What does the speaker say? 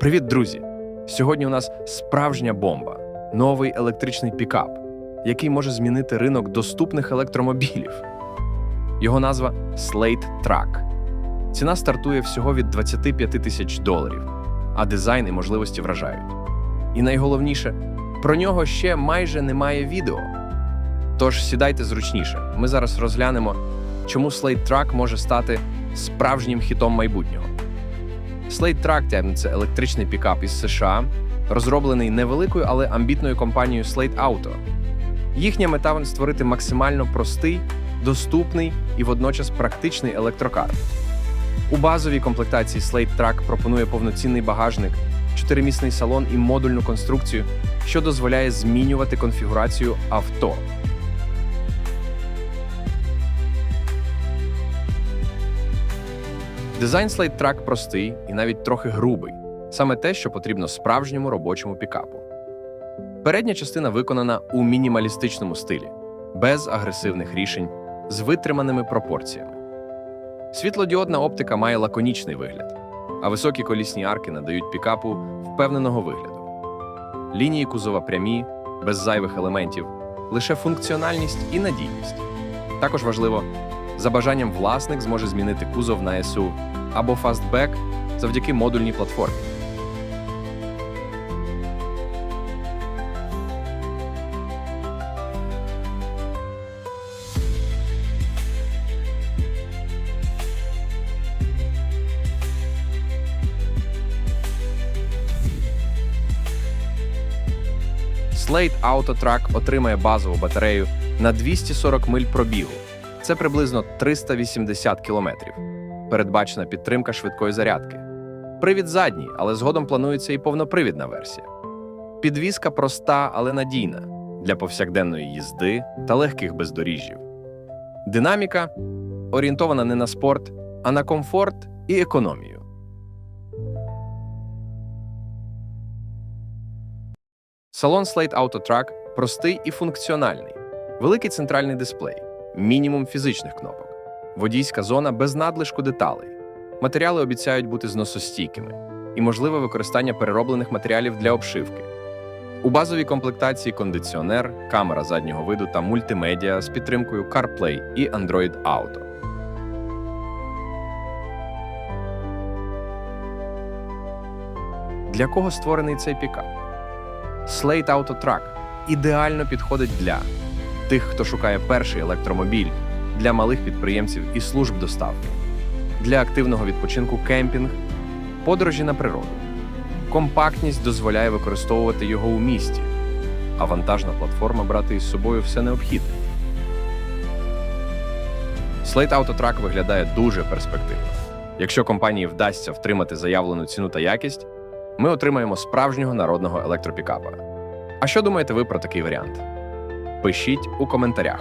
Привіт, друзі! Сьогодні у нас справжня бомба новий електричний пікап, який може змінити ринок доступних електромобілів. Його назва Slate Truck. Ціна стартує всього від 25 тисяч доларів, а дизайн і можливості вражають. І найголовніше, про нього ще майже немає відео. Тож сідайте зручніше. Ми зараз розглянемо, чому Slate Truck може стати справжнім хітом майбутнього. Slate Track – це електричний пікап із США, розроблений невеликою, але амбітною компанією Slate Auto. Їхня мета створити максимально простий, доступний і водночас практичний електрокар. У базовій комплектації Slate Track пропонує повноцінний багажник, чотиримісний салон і модульну конструкцію, що дозволяє змінювати конфігурацію авто. Дизайн Track простий і навіть трохи грубий, саме те, що потрібно справжньому робочому пікапу. Передня частина виконана у мінімалістичному стилі, без агресивних рішень, з витриманими пропорціями. Світлодіодна оптика має лаконічний вигляд, а високі колісні арки надають пікапу впевненого вигляду. Лінії кузова прямі, без зайвих елементів, лише функціональність і надійність. Також важливо, за бажанням власник зможе змінити кузов на СУ або фастбек завдяки модульній платформі. Slate Auto Track отримає базову батарею на 240 миль пробігу. Це приблизно 380 кілометрів. Передбачена підтримка швидкої зарядки. Привід задній, але згодом планується і повнопривідна версія. Підвізка проста, але надійна для повсякденної їзди та легких бездоріжжів. Динаміка орієнтована не на спорт, а на комфорт і економію. Салон Slate Auto Track простий і функціональний, великий центральний дисплей, мінімум фізичних кнопок, водійська зона без надлишку деталей. Матеріали обіцяють бути зносостійкими і можливе використання перероблених матеріалів для обшивки. У базовій комплектації кондиціонер, камера заднього виду та мультимедіа з підтримкою CarPlay і Android Auto. Для кого створений цей пікап? Slate Auto Truck ідеально підходить для тих, хто шукає перший електромобіль, для малих підприємців і служб доставки, для активного відпочинку кемпінг, подорожі на природу. Компактність дозволяє використовувати його у місті, а вантажна платформа брати із собою все необхідне. Slate Auto Truck виглядає дуже перспективно. Якщо компанії вдасться втримати заявлену ціну та якість, ми отримаємо справжнього народного електропікапа. А що думаєте ви про такий варіант? Пишіть у коментарях.